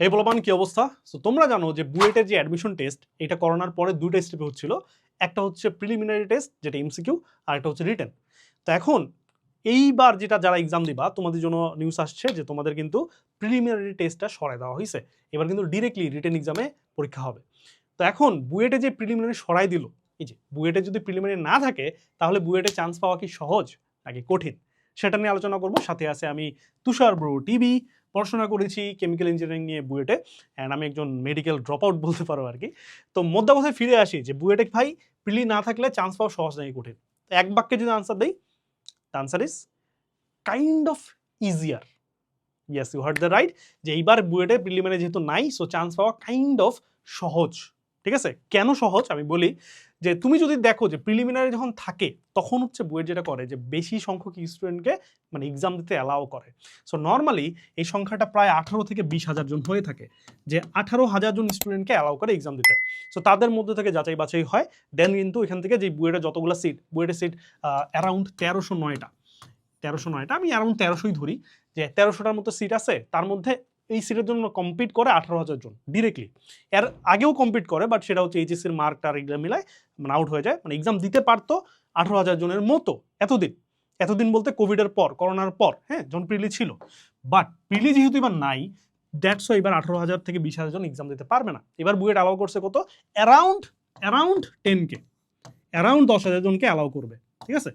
এই বলবান, কি অবস্থা? সো তোমরা জানো যে বুয়েটের যে অ্যাডমিশন টেস্ট এটা করোনার পরে দুইটা স্টেপে হচ্ছিল। একটা হচ্ছে প্রিলিমিনারি টেস্ট যেটা এমসিকিউ আর একটা হচ্ছে রিটেন তো এখন, এইবার যেটা যারা এক্সাম দিবা, তোমাদের জন্য নিউজ আসছে যে তোমাদের কিন্তু প্রিলিমিনারি টেস্টটা সরাই দেওয়া হয়েছে এবার কিন্তু ডিরেক্টলি রিটেন এক্সামে পরীক্ষা হবে। তো এখন, বুয়েটে যে প্রিলিমিনারি সরাই দিল, এই যে বুয়েটে যদি প্রিলিমিনারি না থাকে, তাহলে বুয়েটে চান্স পাওয়া কি সহজ নাকি কঠিন? সেটা নিয়ে আলোচনা করব। সাথে আছে আমি তুষার ব্রু টিভি পড়াশোনা করেছি কেমিক্যাল ইঞ্জিনিয়ারিং নিয়ে বুয়েটে অ্যান্ড আমি একজন মেডিকেল ড্রপ আউট বলতে পারো আর কি। তো মোদ্দা কথায় ফিরে আসি যে, বুয়েটে ভাই প্রিলি না থাকলে চান্স পাওয়া সহজ নাকি কঠিন। এক বাক্যে যদি আনসার দেই the answer is kind of easier yes you heard the right যে এইবার বুয়েটে প্রিলিমিনারি যেহেতু নাই সো চান্স পাওয়া কাইন্ড অফ সহজ। ঠিক আছে? কেন সহজ? আমি বলি যে তুমি যদি দেখো যে প্রিলিমিনারি যখন থাকে, তখন হচ্ছে বুয়েট যেটা করে যে বেশি সংখ্যক স্টুডেন্টকে মানে এক্সাম দিতে অ্যালাও করে। সো নর্মালি এই সংখ্যাটা প্রায় আঠারো থেকে বিশ হাজার জন হয়ে থাকে, যে আঠারো হাজার জন স্টুডেন্টকে অ্যালাউ করে এক্সাম দিতে। সো তাদের মধ্যে থেকে যাচাই বাছাই হয় দেন কিন্তু এখান থেকে যে বুয়েটের যতগুলো সিট বুয়েটের সিট অ্যারাউন্ড তেরোশো নয়টা তেরোশো নয়টা, আমি অ্যারাউন্ড তেরোশোই ধরি, যে তেরোশোটার মতো সিট আছে, তার মধ্যে এই সিটের জন্য কম্পিট করে আঠারো হাজার জন ডিরেক্টলি এর আগেও কম্পিট করে বাট সেটা হচ্ছে এইচএসির মার্ক টার এগুলো মিলায় মানে আউট হয়ে যায়। মানে এক্সাম দিতে পারতো আঠারো হাজার জনের মতো এতদিন। এতদিন বলতে কোভিডের পর করোনার পর হ্যাঁ যখন প্রিলি ছিল। বাট প্রিলি যেহেতু এবার নাই দ্যাটস এবার আঠারো হাজার থেকে বিশ হাজার জন এক্সাম দিতে পারবে না। এবার বুয়েট অ্যালাউ করছে কত? Around around ten K around দশ হাজার জনকে অ্যালাউ করবে, ঠিক আছে?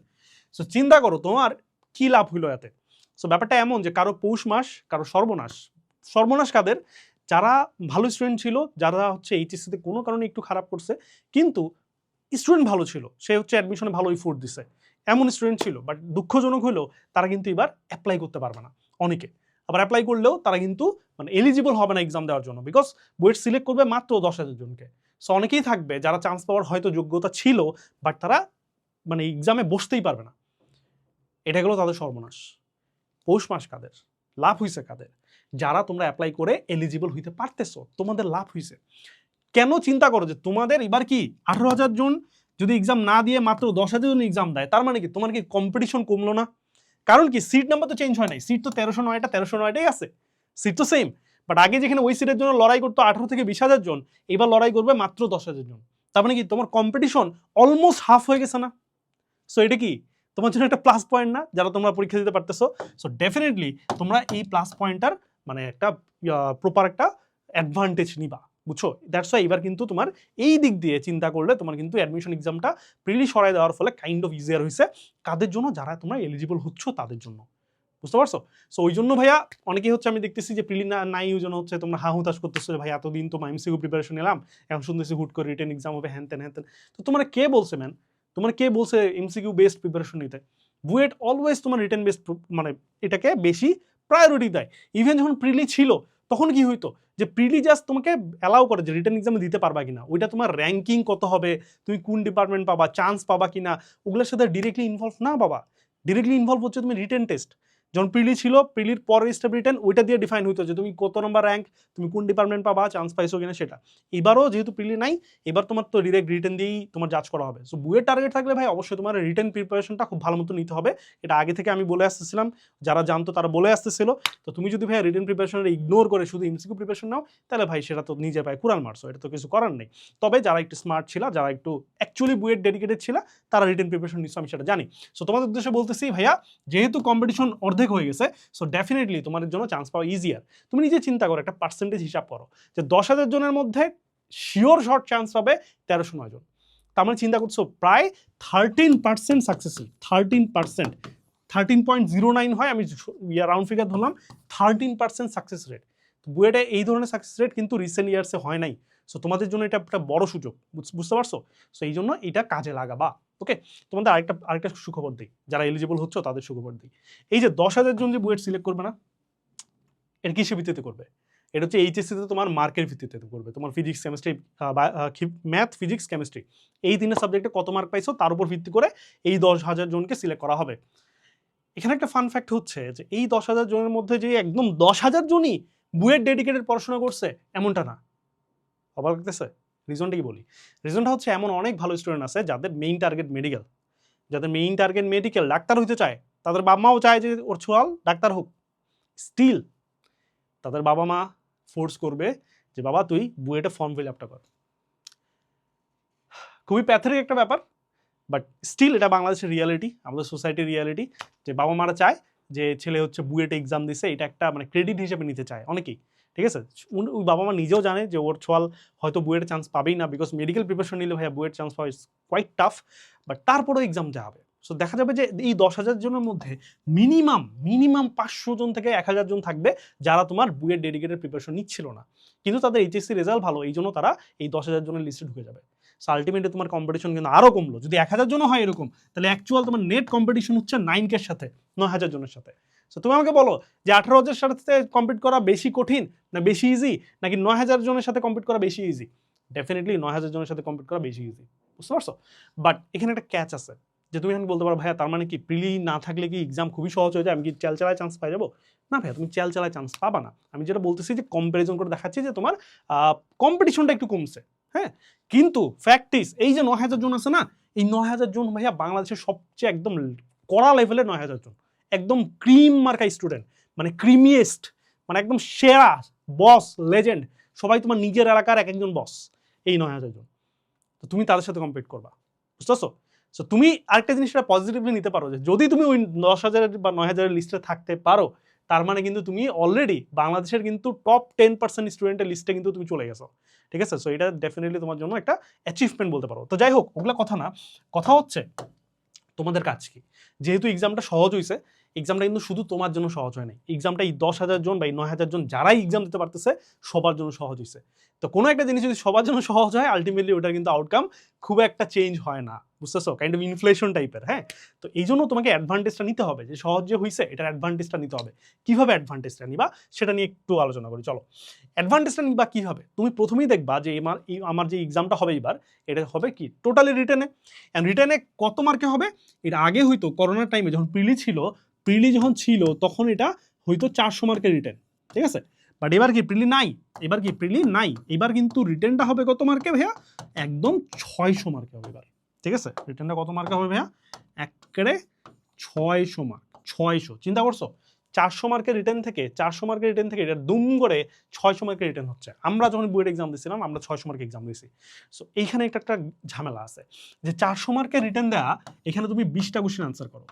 সো চিন্তা করো তোমার কি লাভ হইল এতে? সো ব্যাপারটা এমন যে কারও পৌষ মাস, কারও সর্বনাশ। সর্বনাশ কাদের, যারা ভালো স্টুডেন্ট ছিল, যারা হচ্ছে এইচএসসিতে কোনো কারণে একটু খারাপ করছে, কিন্তু স্টুডেন্ট ভালো ছিল। সে হচ্ছে অ্যাডমিশনে ভালো ইফোর্ট দিছে। এমন স্টুডেন্ট ছিল বাট দুঃখজনক হলেও তারা কিন্তু এবার অ্যাপ্লাই করতে পারবে না, অনেকে। আবার অ্যাপ্লাই করলেও তারা কিন্তু মানে এলিজিবল হবে না এক্সাম দেওয়ার জন্য বিকজ বুয়েট সিলেক্ট করবে মাত্র দশ হাজার জনকে। সো অনেকেই থাকবে যারা চান্স পাওয়ার হয়তো যোগ্যতা ছিল বাট তারা মানে এক্সামে বসতেই পারবে না। এটা গেলো তাদের সর্বনাশ। পৌষ মাস কাদের? লাভ হয়েছে কাদের? যারা তোমরা অ্যাপ্লাই করে এলিজিবল হইতে পারতেছো, তোমাদের লাভ হয়েছে কেন চিন্তা করো যে তোমাদের এবার কি আঠারো হাজার জন যদি এক্সাম না দিয়ে মাত্র দশ হাজার জন এক্সাম দেয়, তার মানে কি তোমার কি কম্পিটিশন কমলো না? কারণ কি সিট নাম্বার তো চেঞ্জ হয় নাই। সিট তো তেরোশো নয়টা তেরোশো নয়টাই আছে। সিট তো সেম বাট আগে যেখানে ওই সিটের জন্য লড়াই করতো আঠারো থেকে বিশ হাজার জন, এবার লড়াই করবে মাত্র দশ হাজার জন। তার মানে কি তোমার কম্পিটিশন অলমোস্ট হাফ হয়ে গেছে না? সো এটা কি? তোমার জন্য একটা প্লাস পয়েন্ট না, যারা তোমরা পরীক্ষা দিতে পারতেছো। সো ডেফিনেটলি তোমরা এই প্লাস পয়েন্টটার মানে একটা প্রপার একটা অ্যাডভান্টেজ নিবা, বুঝছ? দ্যাটস ওয়াই এবার কিন্তু তোমার এই দিক দিয়ে চিন্তা করলে তোমার কিন্তু অ্যাডমিশন এক্সামটা প্রিলি সরাই দেওয়ার ফলে কাইন্ড অফ ইজিয়ার হয়েছে কাদের জন্য? যারা তোমরা এলিজিবল হচ্ছ তাদের জন্য। বুঝতে পারছ? সো ওই জন্য ভাইয়া অনেকেই হচ্ছে আমি দেখতেছি যে প্রিলি না, নাই, ওই জন্য হচ্ছে তোমরা হা হুতাশ করতেছো ভাই এতদিন তো এমসিকিউ প্রিপারেশন নিলাম, এখন শুনতেছি হুট করে রিটেন এক্সাম হবে, হ্যান তেন হ্যান তেন তো তোমার কে বলছে ম্যান তোমার কে বলছে এমসিকিউ বেসড প্রিপারেশন নিতে? বুয়েট অলওয়েজ তোমার রিটেন বেসড মানে এটাকে বেশি প্রায়োরিটি দেয়। ইভেন যখন প্রিলি ছিল, তখন কি হইতো? যে প্রিলি জাস্ট তোমাকে অ্যালাউ করে যে রিটার্ন এক্সামে দিতে পারবা কিনা। ওইটা তোমার র্যাঙ্কিং কত হবে, তুমি কোন ডিপার্টমেন্ট পাবা চান্স পাবা কিনা, ওগুলোর সাথে ডিরেক্টলি ইনভলভ না পাবা ডিরেক্টলি ইনভলভ হচ্ছে তুমি রিটার্ন টেস্ট যখন প্রিলি ছিল প্রিলির পরের স্টেপ রিটার্ন ওইটা দিয়ে ডিফাইন হইতো যে তুমি কত নম্বর র্যাঙ্ক তুমি কোন ডিপার্টমেন্ট পাবা চান্স পাইছো কিনা সেটা। এবারও যেহেতু প্রিলি নাই, এবার তোমার তো ডিরেক্ট রিটার্ন দিয়েই তোমার জাজ করা হবে। সো বুয়ের টার্গেট থাকলে ভাই অবশ্যই তোমার রিটার্ন প্রিপারেশনটা খুব ভালো মতো নিতে হবে। এটা আগে থেকে আমি বলে আসতেছিলাম, যারা জানতো তারা বলে আসতেছিল। তো তুমি যদি ভাই রিটার্ন প্রিপারেশনটা ইগনোর করে শুধু এমসিকিউ প্রিপারেশন নাও, তাহলে ভাই সেটা তো নিজে পায় কুরাল মারছো, এটা তো কিছু করার নেই। তবে যারা একটু স্মার্ট ছিল, যারা একটু অ্যাকচুয়ালি বুয়েট ডেডিকেটেড ছিল, তারা রিটার্ন প্রিপারেশন নিশ্চয় আমি সেটা জানি। সো তোমাদের উদ্দেশ্যে বলতেছি ভাইয়া, যেহেতু কম্পিটিশন অর্ধেক হয়ে গেছে সো ডেফিনেটলি তোমাদের জন্য চান্স পাওয়া ইজিয়ার তুমি নিজে চিন্তা করো, একটা পার্সেন্টেজ হিসাব করো, যে দশ হাজার জনের মধ্যে শিওর শর্ট চান্স পাবে তেরোশো নয় জন। তার মানে চিন্তা করছ, প্রায় thirteen percent successful thirteen percent thirteen point zero nine হয়, আমি রাউন্ড ফিগার ধরলাম থার্টিন পার্সেন্ট সাকসেস রেট বুয়েটে এই ধরনের সাকসেস রেট কিন্তু রিসেন্ট ইয়ার্সে হয় নাই। সো তোমাদের জন্য এটা একটা বড় সুযোগ, বুঝ- বুঝতে পারছ? সো এই জন্য এটা কাজে লাগাবা ওকে তোমাদের আরেকটা আরেকটা সুখবর দিই, যারা এলিজিবল হচ্ছে তাদের সুখবর দিই। এই যে দশ হাজার জন যে বুয়েট সিলেক্ট করবে না এটা কিসের ভিত্তিতে করবে? এটা হচ্ছে এইচএসসিতে তোমার মার্কের ভিত্তিতে করবে, তোমার physics chemistry math physics chemistry এই তিনটা সাবজেক্টে কত মার্ক পাইছো, তার উপর ভিত্তি করে এই দশ হাজার জনকে সিলেক্ট করা হবে। এখানে একটা ফান ফ্যাক্ট হচ্ছে যে এই দশ হাজার জনের মধ্যে যে একদম দশ হাজার জনই বুয়েট ডেডিকেটেড পড়াশোনা করছে, এমনটা না। অবাক লাগতেছে? রিজনটা কি বলি? রিজনটা হচ্ছে এমন অনেক ভালো স্টুডেন্ট আছে যাদের মেইন টার্গেট মেডিকেল যাদের মেইন টার্গেট মেডিকেল ডাক্তার হতে চায়। তাদের বাবা মাও চায় যে ওর ছোয়াল ডাক্তার হোক। স্টিল তাদের বাবা মা ফোর্স করবে যে, বাবা, তুই বুয়েটে ফর্ম ফিল আপটা কর। খুবই প্যাথেরিক একটা ব্যাপার বাট স্টিল এটা বাংলাদেশের রিয়ালিটি আমাদের সোসাইটির রিয়ালিটি যে বাবা মারা চায় যে, ছেলে হচ্ছে বুয়েটে এক্সাম দিছে, এটা একটা মানে ক্রেডিট হিসেবে নিতে চায় অনেকেই। ঠিক আছে? ওই বাবা মা নিজেও জানে যে ওর ছোয়াল হয়তো বুয়েটে চান্স পাবেই না বিকজ মেডিকেল প্রিপারেশন নিলে ভাইয়া বুয়েট চান্স পাওয়া কোয়াইট টাফ বাট তারপরেও এক্সাম দেওয়া হবে। সো দেখা যাবে যে এই দশ হাজার জনের মধ্যে মিনিমাম মিনিমাম পাঁচশো জন থেকে এক হাজার জন থাকবে যারা তোমার বুয়েট ডেডিকেটেড প্রিপারেশন নিচ্ছিল না। কিন্তু তাদের এইচএসসি রেজাল্ট ভালো, এই জন্য তারা এই দশ হাজার জনের লিস্টে ঢুকে যাবে। সো আলটিমেটলি তোমার কম্পিটিশন কিন্তু আরও কমলো। যদি এক হাজার জন হয় এরকম, তাহলে অ্যাকচুয়াল তোমার নেট কম্পিটিশন হচ্ছে নাইন কের সাথে, নয় হাজার জনের সাথে। সো তুমি আমাকে বলো যে আঠারো হাজার সাথে কম্পিট করা বেশি কঠিন না বেশি ইজি নাকি নয় হাজার জনের সাথে কম্পিট করা বেশি ইজি ডেফিনেটলি নয় হাজার জনের সাথে কম্পিট করা বেশি ইজি বুঝতে পারছ? বাট এখানে একটা ক্যাচ আছে যে তুমি এখন বলতে পারো, ভাইয়া, তার মানে কি? প্রিলি না থাকলে কি এক্সাম খুবই সহজ হয়ে যায়? আমি কি চাল চালায় চান্স পাই যাব? না ভাইয়া, তুমি চাল চালায় চান্স পাবা না। আমি যেটা বলতেছি যে কম্পারিজন করে দেখাচ্ছি যে তোমার কম্পিটিশনটা একটু কমছে। হ্যাঁ? কিন্তু ফ্যাক্টিস এই যে নয় হাজার জন আছে না, এই নয় হাজার জন ভাইয়া বাংলাদেশের সবচেয়ে একদম কড়া লেভেলের নয় হাজার জন। একদম ক্রিম মার্কা স্টুডেন্ট মানে ক্রিমিয়েস্ট মানে একদম সেরা বস লেজেন্ড সবাই তোমার নিজের এলাকার এক একজন বস এই নয় হাজার জন। তো তুমি তাদের সাথে কম্পিট করবা, বুঝতেছো? সো তুমি আরেকটা জিনিসটা পজিটিভলি নিতে পারো, যে যদি তুমি ওই দশ হাজারের বা নয় হাজারের লিস্টে থাকতে পারো, তার মানে কিন্তু তুমি অলরেডি বাংলাদেশের কিন্তু টপ টেন পার্সেন্ট স্টুডেন্টের লিস্টে কিন্তু তুমি চলে গেছো, ঠিক আছে? সো এটা ডেফিনেটলি তোমার জন্য একটা অ্যাচিভমেন্ট বলতে পারো। তো যাই হোক, ওগুলো কথা না, কথা হচ্ছে তোমাদের কাজ কি? যেহেতু এক্সামটা সহজ হয়েছে এক্সামটা কিন্তু শুধু তোমার জন্য সহজ হয় নাই। এক্সামটা এই দশ হাজার জন বা এই নয় হাজার জন যারাই এক্সাম দিতে পারতেছে, সবার জন্য সহজ হয়েছে তো কোনো একটা জিনিস যদি সবার জন্য সহজ হয় আলটিমেটলি ওটার কিন্তু আউটকাম খুব একটা চেঞ্জ হয় না। বুঝতেছো? কাইন্ড অফ ইনফ্লেশন টাইপের হ্যাঁ? তো এই জন্য তোমাকে অ্যাডভান্টেজটা নিতে হবে। যে সহজ যে হয়েছে এটার অ্যাডভান্টেজটা নিতে হবে। কীভাবে অ্যাডভান্টেজটা নিবা, সেটা নিয়ে একটু আলোচনা করি। চলো। অ্যাডভান্টেজটা নিবা কীভাবে? তুমি প্রথমেই দেখবা যে আমার আমার যে এক্সামটা হবে এবার এটা হবে কি? টোটালি রিটার্নে অ্যান্ড রিটার্নে কত মার্কে হবে? এটা আগে হয়তো করোনার টাইমে যখন প্রিলি ছিল প্রিলি যখন ছিল, তখন এটা হয়তো চারশো মার্কের রিটার্ন ঠিক আছে? বাট এবার কি প্রিলি নাই? এবার কি প্রিলি নাই? এবার কিন্তু রিটার্নটা হবে কত মার্কে ভাইয়া? একদম ছয়শো মার্কে হবে এবার, ঠিক আছে? রিটার্নটা কত মার্কে হবে ভাইয়া? একেবারে ছয়শো মার্ক ছয়শো। চিন্তা করছ? চারশো মার্কের রিটার্ন থেকে, চারশো মার্কের রিটার্ন থেকে এটা দুম করে ছয়শো মার্কের রিটার্ন হচ্ছে। আমরা যখন বুয়েট এক্সাম দিয়েছিলাম আমরা ছয়শো মার্কের এক্সাম দিয়েছি সো এইখানে একটা একটা ঝামেলা আছে। যে চারশো মার্কের রিটার্ন দেওয়া এখানে তুমি বিশটা কোশ্চেন আনসার করো।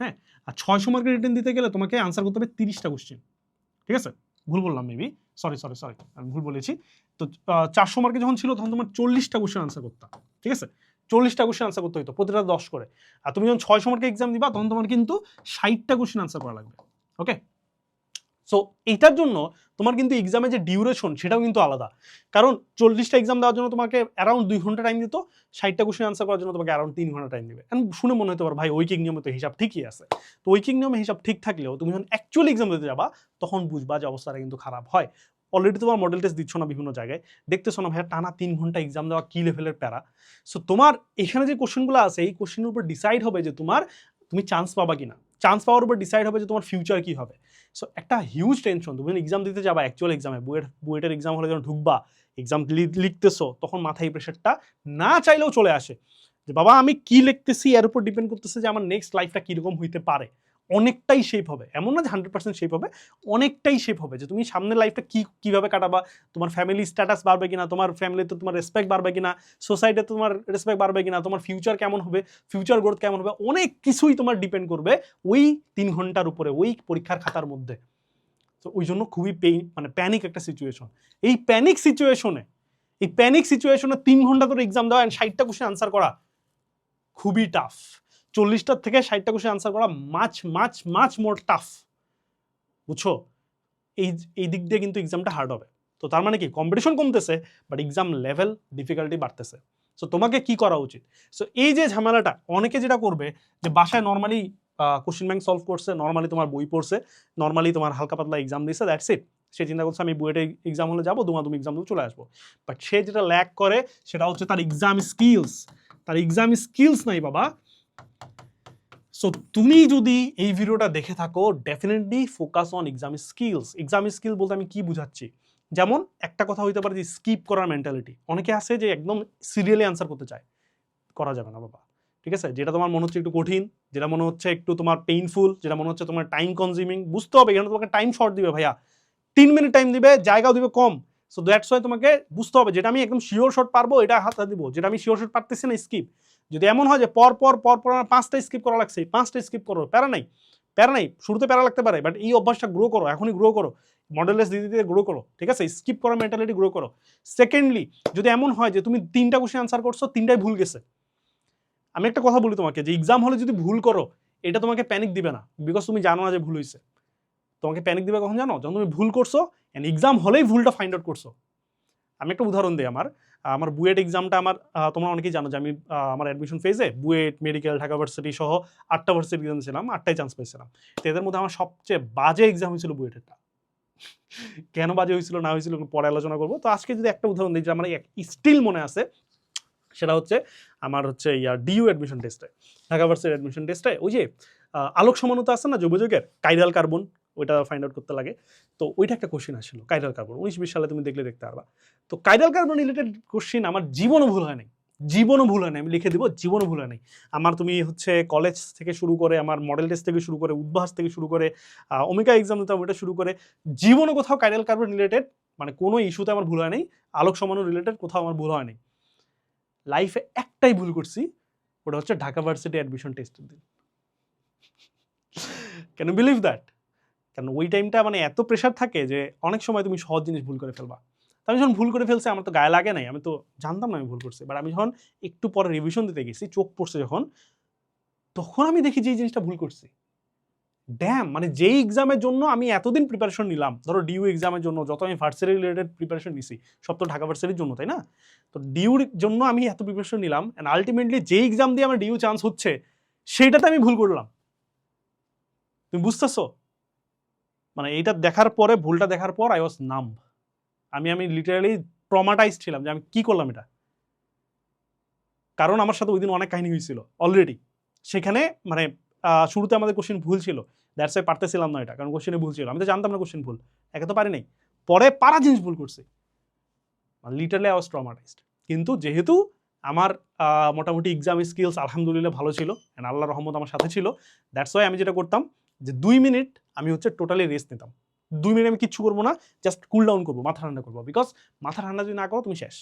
হ্যাঁ? আর ছয়শো মার্কের রিটার্ন দিতে গেলে তোমাকে আনসার করতে হবে তিরিশটা কোশ্চেন ঠিক আছে? ভুল বললাম মেবি সরি সরি সরি আমি ভুল বলেছি। তো চারশো মার্কে যখন ছিল, তখন তোমার চল্লিশটা কোশ্চেন আনসার করতাম ঠিক আছে? চল্লিশটা কোশ্চেন আনসার করতে হতো প্রতিটা দশ করে। আর তুমি যখন ছয়শো মার্কে এক্সাম দিবা, তখন তোমার কিন্তু ষাটটা কোশ্চেন আনসার করা লাগবে। ওকে সো এটার জন্য তোমার কিন্তু এক্সামের যে ডিউরেশন সেটাও কিন্তু আলাদা। কারণ চল্লিশটা এক্সাম দেওয়ার জন্য তোমাকে অ্যারাউন্ড দুই ঘণ্টা টাইম দিত, ষাটটা কোশ্চেন আনসার করার জন্য তোমাকে অ্যারাউন্ড তিন ঘণ্টা টাইম দেবে। এখন শুনে মনে হতে পারে, ভাই ঐকিক নিয়মে তো হিসাব ঠিকই আছে। তো ঐকিক নিয়মে হিসাব ঠিক থাকলেও তুমি যখন অ্যাকচুয়ালি এক্সাম দিতে যাবা, তখন বুঝবা যে অবস্থাটা কিন্তু খারাপ হয়। অলরেডি তোমার মডেল টেস্ট দিচ্ছ না বিভিন্ন জায়গায়। দেখতেছো না, ভাইয়া, টানা তিন ঘণ্টা এক্সাম দেওয়া কী লেভেলের প্যারা? সো তোমার এখানে যে কোশ্চেনগুলো আছে, এই কোশ্চেনের উপর ডিসাইড হবে যে তোমার, তুমি চান্স পাবা কিনা। চান্স পাওয়ার উপর ডিসাইড হবে যে তোমার ফিউচার কী হবে। সো একটা হিউজ টেনশন তুমি এক্সাম দিতে যাবা অ্যাকচুয়াল এক্সামে বুয়েট, বুয়েটের এক্সাম হলে যখন ঢুকবা এক্সাম লিখতেছো, তখন মাথায় প্রেশারটা না চাইলেও চলে আসে। যে, বাবা, আমি কি লিখতেছি? এর উপর ডিপেন্ড করতেছে যে, আমার নেক্সট লাইফটা কীরকম হইতে পারে। অনেকটাই শেপ হবে। এমন না যে হান্ড্রেড পার্সেন্ট শেপ হবে, অনেকটাই শেপ হবে যে তুমি সামনের লাইফটা কী, কীভাবে কাটাবা, তোমার ফ্যামিলি স্ট্যাটাস বাড়বে কিনা, তোমার ফ্যামিলিতে তোমার রেসপেক্ট বাড়বে কিনা সোসাইটিতে তোমার রেসপেক্ট বাড়বে কিনা, তোমার ফিউচার কেমন হবে ফিউচার গ্রোথ কেমন হবে, অনেক কিছুই তোমার ডিপেন্ড করবে ওই তিন ঘণ্টার উপরে, ওই পরীক্ষার খাতার মধ্যে। তো ওই জন্য খুবই পেইন মানে প্যানিক একটা সিচুয়েশন এই প্যানিক সিচুয়েশনে এই প্যানিক সিচুয়েশনে তিন ঘণ্টা ধরে এক্সাম দেওয়া অ্যান্ড ষাটটা কোশ্চেন আনসার করা, খুবই টাফ চল্লিশটার থেকে ষাটটা কোশ্চেন আনসার করা মাছ মাছ মাছ মোর টাফ বুঝছ? এই এই দিক দিয়ে কিন্তু এক্সামটা হার্ড হবে। তো তার মানে কি? কম্পিটিশন কমতেছে বাট এক্সাম লেভেল ডিফিকাল্টি বাড়তেছে। সো তোমাকে কি করা উচিত? সো এই যে ঝামেলাটা, অনেকে যেটা করবে যে বাসায় নর্মালি কোশ্চেন ব্যাংক সলভ করছে নর্মালি তোমার বই পড়ছে নর্মালি তোমার হালকা পাতলা এক্সাম দিচ্ছে দ্যাটস ইট সে চিন্তা করছে, আমি বুয়েটে এক্সাম হলে যাব, দুমা তুমি এক্সাম চলে আসব। বাট সে যেটা ল্যাক করে, সেটা হচ্ছে তার এক্সাম স্কিলস তার এক্সাম স্কিলস নাই বাবা। সো তুমি যদি এই ভিডিওটা দেখে থাকো definitely focus on exam skills exam skill বলতে আমি কি বুঝাচ্ছি? যেমন একটা কথা হইতে পারে যে স্কিপ করার মেন্টালিটি অনেকে আছে যে, একদম সিরিয়ালি আনসার করতে চায়। করা যাবে না, বাবা। ঠিক আছে? যেটা তোমার মনে হচ্ছে একটু কঠিন, যেটা মনে হচ্ছে একটু তোমার পেইনফুল যেটা মনে হচ্ছে তোমার টাইম কনজিউমিং বুঝতে হবে। এখানে তোমাকে টাইম শর্ট দিবে, ভাইয়া। তিন মিনিট টাইম দিবে, জায়গাও দিবে কম। সো দ্যাটস ওয়াই তোমাকে বুঝতে হবে, যেটা আমি একদম শিওর শট পারব, এটা হাতে দিব। যেটা আমি শিওর শট পারতেছি না স্কিপ যদি এমন হয় যে পর পর পর পর আমার পাঁচটা স্কিপ করা লাগছে পাঁচটা স্কিপ করো, প্যারা নাই প্যারা নাই, শুরুতে প্যারা লাগতে পারে বাট এই অভ্যাসটা গ্রো করো, এখনই গ্রো করো মডেলেস দিতে দিতে গ্রো করো, ঠিক আছে? স্কিপ করার মেন্টালিটি গ্রো করো। সেকেন্ডলি যদি এমন হয় যে তুমি তিনটা কোশ্চেন আনসার করছ, তিনটাই ভুল গেছে। আমি একটা কথা বলি তোমাকে, যে এক্সাম হলে যদি ভুল করো, এটা তোমাকে প্যানিক দিবে না বিকজ তুমি জানো না যে ভুল হয়েছে তোমাকে প্যানিক দিবে কখন জানো? যখন তুমি ভুল করছ অ্যান্ড এক্সাম হলেই ভুলটা ফাইন্ড আউট করছ। আমি একটা উদাহরণ দিই আমার। আমার বুয়েট এক্সামটা আমার তোমরা অনেকেই জানো যে আমি আমার অ্যাডমিশন ফেজে বুয়েট মেডিকেল ঢাকা ভার্সিটি সহ আটটা ভার্সিটি এক্সাম ছিলাম আটটাই চান্স পেয়েছিলাম। তো এদের মধ্যে আমার সবচেয়ে বাজে এক্সাম হয়েছিল বুয়েটেরটা। কেন বাজে হয়েছিল, না হয়েছিল পরে আলোচনা করব। তো আজকে যদি একটা উদাহরণ দিই যে আমার এক স্টিল মনে আছে, সেটা হচ্ছে আমার হচ্ছে ইয়া ডিইউ অ্যাডমিশন টেস্টে ঢাকা ভার্সিটি অ্যাডমিশন টেস্টে ওই যে আলোক সমানতা আছে না যোগাযোগের কাইরাল কার্বন। ওইটা ফাইন্ড আউট করতে লাগে। তো ওইটা একটা কোশ্চেন আসছিল কাইরাল কার্বন উনিশ বিশ সালে তুমি দেখলে দেখতে পারবা। তো কাইরাল কার্বন রিলেটেড কোশ্চেন আমার জীবনও ভুল হয় নাই। জীবনও ভুল হয় নাই। আমি লিখে দিব, জীবনও ভুল হয় নাই। আমার তুমি হচ্ছে কলেজ থেকে শুরু করে, আমার মডেল টেস্ট থেকে শুরু করে, উদ্ভাস থেকে শুরু করে অমিকা এক্সাম দিতাম, ওইটা শুরু করে, জীবনও কোথাও কাইরাল কার্বন রিলেটেড মানে কোনো ইস্যুতে আমার ভুল হয় নাই। আলোক সমানো রিলেটেড কোথাও আমার ভুল হয় নাই। লাইফে একটাই ভুল করছি, ওটা হচ্ছে ঢাকা ভার্সিটি অ্যাডমিশন টেস্টের দিন। ক্যান বিলিভ দ্যাট কারণ ওই টাইমটা মানে এত প্রেশার থাকে যে অনেক সময় তুমি সহজ জিনিস ভুল করে ফেলবা। আমি যখন ভুল করে ফেলছি, আমার তো গায়ে লাগে নাই, আমি তো জানতাম না আমি ভুল করছি। বাট আমি যখন একটু পরে রিভিশন দিতে গেছি, চোখ পড়ছে যখন, তখন আমি দেখি যে এই জিনিসটা ভুল করছি। ড্যাম মানে যেই এক্সামের জন্য আমি এতদিন প্রিপারেশন নিলাম, ধরো ডিউ এক্সামের জন্য, যত আমি ভার্সিটি রিলেটেড প্রিপারেশন নিছি, সব তো ঢাকা ভার্সিটির জন্য, তাই না? তো ডিউর জন্য আমি এত প্রিপারেশন নিলাম অ্যান্ড আলটিমেটলি যে এক্সাম দিয়ে আমার ডিউ চান্স হচ্ছে সেইটাতে আমি ভুল করলাম। তুমি বুঝতেছো? মানে এইটা দেখার পরে, ভুলটা দেখার পর আই ওয়াজ নাম আমি আমি লিটারালি ট্রমাটাইজ ছিলাম যে আমি কি করলাম এটা। কারণ আমার সাথে ওই দিন অনেক কাহিনী হয়েছিল অলরেডি সেখানে মানে শুরুতে আমাদের কোশ্চেন ভুল ছিল। দ্যাটস ওয়াই পারতেছিলাম না এটা, কারণ কোশ্চেনে ভুল ছিল। আমি তো জানতাম না কোশ্চেন ভুল। একে তো পারি নাই। পরে পারা জিনিস ভুল করছি। লিটারলি আই ওয়াজ ট্রমাটাইজড কিন্তু যেহেতু আমার মোটামুটি এক্সাম স্কিলস আলহামদুলিল্লাহ ভালো ছিল অ্যান্ড আল্লাহ রহমত আমার সাথে ছিল দ্যাটস ওয়াই আমি যেটা করতাম যে দুই মিনিট আমি হচ্ছে টোটালি রেস্ট নিতাম। দুই মিনিট আমি কিচ্ছু করব না জাস্ট কুল ডাউন করব, মাথা ঠান্ডা করব। বিকজ মাথা ঠান্ডা যদি না করো, তুমি শেষ।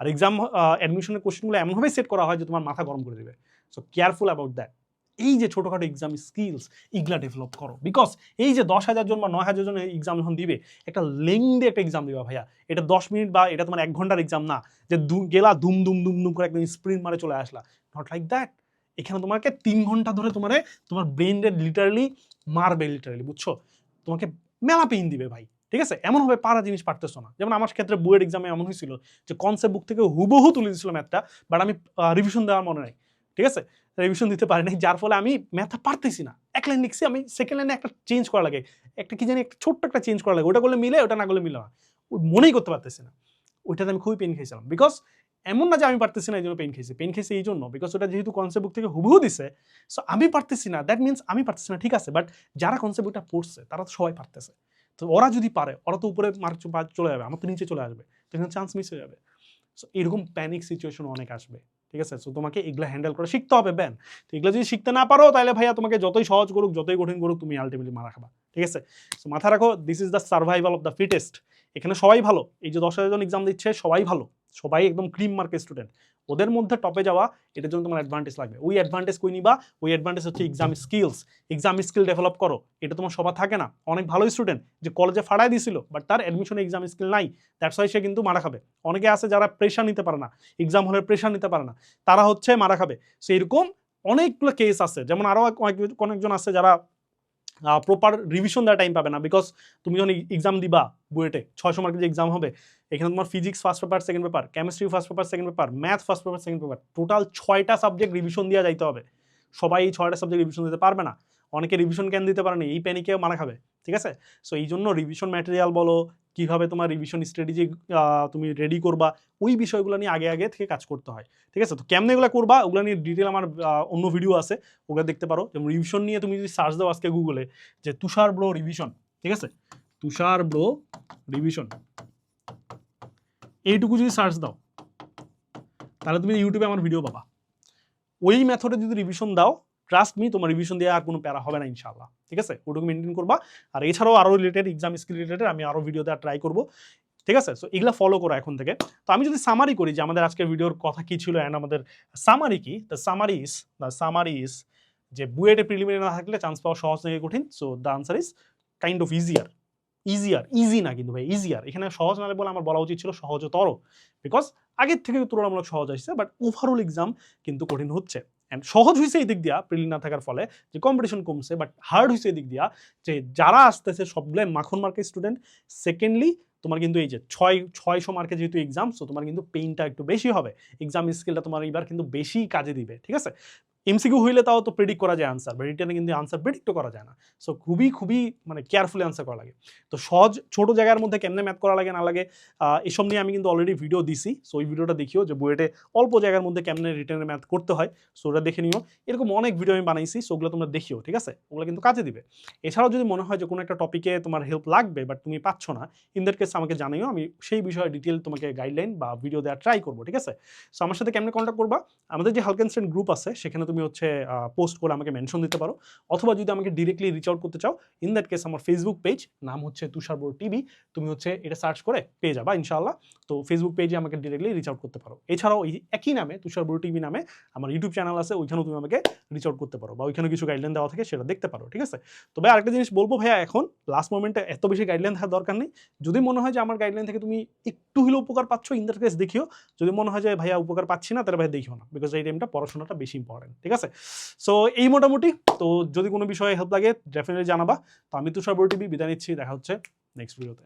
আর এক্সাম অ্যাডমিশনের কোশ্চেনগুলো এমনভাবে সেট করা হয় যে তোমার মাথা গরম করে দেবে। সো কেয়ারফুল অ্যাবাউট দ্যাট এই যে ছোটোখাটো এক্সাম স্কিলস এগুলা ডেভেলপ করো। বিকজ এই যে দশ হাজার জন বা নয় হাজার জন এক্সাম যখন দিবে, একটা লেংদি একটা এক্সাম দিবা ভাইয়া। এটা দশ মিনিট বা এটা তোমার এক ঘণ্টার এক্সাম না। যে গেলা দুম দুম দুম দুম করে একদম স্প্রিন্ট মারে চলে আসলা। নট লাইক দ্যাট এখানে তোমাকে তিন ঘণ্টা ধরে তোমার তোমার ব্রেন লিটারালি মারবে লিটারালি বুঝছ? তোমাকে মেলা পেইন দিবে ভাই, ঠিক আছে? এমন হবে পারা জিনিস পারতেছো না। যেমন আমার ক্ষেত্রে বুয়েট এক্সামে এমন হয়েছিল যে কনসেপ্ট বুক থেকে হুবহু তুলে দিয়েছিল ম্যাথটা বাট আমি রিভিশন দেওয়ার মনে নাই, ঠিক আছে? রিভিশন দিতে পারি নাই, যার ফলে আমি ম্যাথটা পারতেছি না। এক লাইন লিখছি, আমি সেকেন্ড লাইনে একটা চেঞ্জ করা লাগে, একটা কি জানি একটা ছোট্ট একটা চেঞ্জ করা লাগে, ওটা করলে মিলে, ওটা না করলে মিলে না। মনেই করতে পারতেছি না। ওইটাতে আমি খুবই পেন খেয়েছিলাম বিকজ এমন না যে আমি পারতেছি না এই জন্য পেন খেয়েছি পেন খেয়েছি এই জন্য বিকজ ওটা যেহেতু কনসেপ্ট বুক থেকে হুবহু দিছে সো আমি পারতেছি না। দ্যাট মিনস আমি পারতেছি না, ঠিক আছে? বাট যারা কনসেপ্ট বুকটা পড়ছে, তারা তো সবাই পারতেছে। তো ওরা যদি পারে, ওরা তো উপরে মার্ক চলে যাবে, আমার তো নিচে চলে আসবে, তো এখানে চান্স মিস হয়ে যাবে। সো এরকম প্যানিক সিচুয়েশন অনেক আসবে, ঠিক আছে? সো তোমাকে এগুলো হ্যান্ডেল করে শিখতে হবে ব্যান তো এগুলো যদি শিখতে না পারো, তাহলে ভাইয়া তোমাকে যতই সহজ করুক, যতই কঠিন করুক, তুমি আলটিমেটলি মারা খাবা। ঠিক আছে? মাথা রাখো this is the survival of the fittest এখানে সবাই ভালো, এই যে দশ হাজার জন এক্সাম দিচ্ছে, সবাই ভালো, সবাই একদম ক্রিম মার্কের স্টুডেন্ট ওদের মধ্যে টপে যাওয়া, এটার জন্য তোমার অ্যাডভান্টেজ লাগবে। ওই অ্যাডভান্টেজ কই নিবা? ওই অ্যাডভান্টেজ হচ্ছে exam skills exam skill develop করো, এটা তোমার সবার থাকে না। অনেক ভালো স্টুডেন্ট যে কলেজে ফাড়াই দিছিল বাট তার অ্যাডমিশনে এক্সাম স্কিল নাই। দ্যাটস ওয়াই সে কিন্তু মারা খাবে। অনেকে আছে যারা প্রেশার নিতে পারে না এক্সাম হলে প্রেশার নিতে পারে না। তারা হচ্ছে মারা খাবে। সো এরকম অনেকগুলো কেস আছে। যেমন আরও অনেকজন আছে যারা প্রপার রিভিশন দেওয়ার টাইম পাবে না বিকজ তুমি যখন এক্সাম দিবা বুয়েটে, ছয়শো মার্কের যে এক্সাম হবে, এখানে তোমার physics first paper second paper chemistry first paper second paper math first paper second paper total ছয়টা সাবজেক্ট রিভিশন দেওয়া যাইতে হবে। সবাই এই ছয়টা সাবজেক্ট রিভিশন দিতে পারবে না। অনেকে রিভিশন কেন দিতে পারেনি এই প্যানিকে মারা খাবে, ঠিক আছে? সো এই জন্য রিভিশন ম্যাটেরিয়াল বলো কীভাবে তোমার রিভিশন স্ট্র্যাটেজি তুমি রেডি করবা, ওই বিষয়গুলো নিয়ে আগে আগে থেকে কাজ করতে হয়, ঠিক আছে? তো কেমনে এগুলো করবা, ওগুলো নিয়ে ডিটেল আমার অন্য ভিডিও আছে, ওগুলো দেখতে পারো। যেমন রিভিশন নিয়ে তুমি যদি সার্চ দাও আজকে গুগলে যে তুষার ব্রো রিভিশন ঠিক আছে? তুষার ব্রো রিভিশন এইটুকু যদি সার্চ দাও, তাহলে তুমি ইউটিউবে আমার ভিডিও পাবা। ওই মেথডে যদি রিভিশন দাও ট্রাস্ট মি তোমার রিভিশন দিয়ে আর কোনো প্যারা হবে না ইনশাল্লাহ ঠিক আছে? ওটুকু মেনটেন করবা। আর এছাড়াও আরও রিলেটেড এক্সাম স্কিল রিলেটেড আমি আরও ভিডিও দেওয়া ট্রাই করব। ঠিক আছে? সো এগুলো ফলো করো এখন থেকে। তো আমি যদি সামারি করি যে আমাদের আজকের ভিডিওর কথা কি ছিল অ্যান্ড আমাদের সামারি কি the summary is the summary is যে বুয়েটে প্রিলিমিনারি না থাকলে চান্স পাওয়া সহজ থেকে কঠিন। So the answer is kind of easier easier easy না কিন্তু ভাই ইজিয়ার এখানে সহজ না বলে আমার বলা উচিত ছিল সহজতর। বিকজ আগের থেকে তুলনামূলক সহজ আসছে বাট ওভারঅল এক্সাম কিন্তু কঠিন হচ্ছে। অ্যান্ড সহজ হয়েছে এই দিক দিয়া প্রিলি না থাকার ফলে যে কম্পিটিশন কমছে বাট হার্ড হয়েছে এই দিক দিয়া যে যারা আসতেছে সবগুলো মাখন মার্কের স্টুডেন্ট সেকেন্ডলি তোমার কিন্তু এই যে ছয়, ছয়শো মার্কে যেহেতু এক্সাম সো তোমার কিন্তু পেইনটা একটু বেশি হবে। এক্সাম স্কিলটা তোমার এবার কিন্তু বেশি কাজে দিবে, ঠিক আছে? এমসিকিউ হইলে তাও তো প্রেডিক্ট করা যায় আনসার বা রিটার্নে কিন্তু আনসার প্রেডিক্টও করা যায় না। সো খুবই খুবই মানে কেয়ারফুলি আনসার করা লাগে। তো সহজ, ছোট জায়গার মধ্যে কেমনে ম্যাথ করা লাগে, না লাগে এসব নিয়ে আমি কিন্তু অলরেডি ভিডিও দিছি। সো ওই ভিডিওটা দেখিও যে বুয়েটে অল্প জায়গার মধ্যে কেমনে রিটার্নে ম্যাথ করতে হয়। সো ওটা দেখে নিও। এরকম অনেক ভিডিও আমি বানাইছি সো ওগুলো তোমরা দেখিও, ঠিক আছে? ওগুলো কিন্তু কাজে দিবে। এছাড়াও যদি মনে হয় যে কোনো একটা টপিকে তোমার হেল্প লাগবে বাট তুমি পাচ্ছ না ইন দ্যাট কেস আমাকে জানাইও আমি সেই বিষয়ে ডিটেল তোমাকে গাইডলাইন বা ভিডিও দেওয়ার ট্রাই করব, ঠিক আছে? সো আমার সাথে কেমনে কন্ট্যাক্ট করবা? আমাদের যে হালকেন স্ট্রেন্ট গ্রুপ আছে, সেখানে তুমি হচ্ছে পোস্ট করে আমাকে মেনশন দিতে পারো। অথবা যদি আমাকে ডিরেক্টলি রিচ আউট করতে চাও ইন দ্যাট কেস আমার ফেসবুক পেজ নাম হচ্ছে তুষার বড় টিভি তুমি হচ্ছে এটা সার্চ করে পেয়ে যাবা ইনশাআল্লাহ। তো ফেসবুক পেজে আমাকে ডিরেক্টলি রিচ আউট করতে পারো। এছাড়াও এই একই নামে তুষার বড় টিভি নামে আমার ইউটিউব চ্যানেল আছে, ওইখানেও তুমি আমাকে রিচ আউট করতে পারো বা ওইখানে কিছু গাইডলাইন দেওয়া থাকে, সেটা দেখতে পারো, ঠিক আছে? তো তবে আরেকটা জিনিস বলব ভাইয়া এখন লাস্ট মোমেন্টে এত বেশি গাইডলাইন থাকার দরকার নেই। যদি মনে হয় যে আমার গাইডলাইন থেকে তুমি একটু হলেও উপকার পাচ্ছ ইন দ্যাট কেস দেখিও। যদি মনে হয় যে ভাইয়া উপকার পাচ্ছি না, তাহলে ভাই দেখিও না বিকজ এই টাইমটা পড়াশোনাটা বেশি ইম্পর্টেন্ট ঠিক আছে? সো এই মোটামুটি, তো যদি কোনো বিষয়ে হেল্প লাগে ডেফিনেটলি জানাবা। তো আমি তুষার বড় টিভি, বিদায় নিচ্ছি, দেখা হচ্ছে নেক্সট ভিডিওতে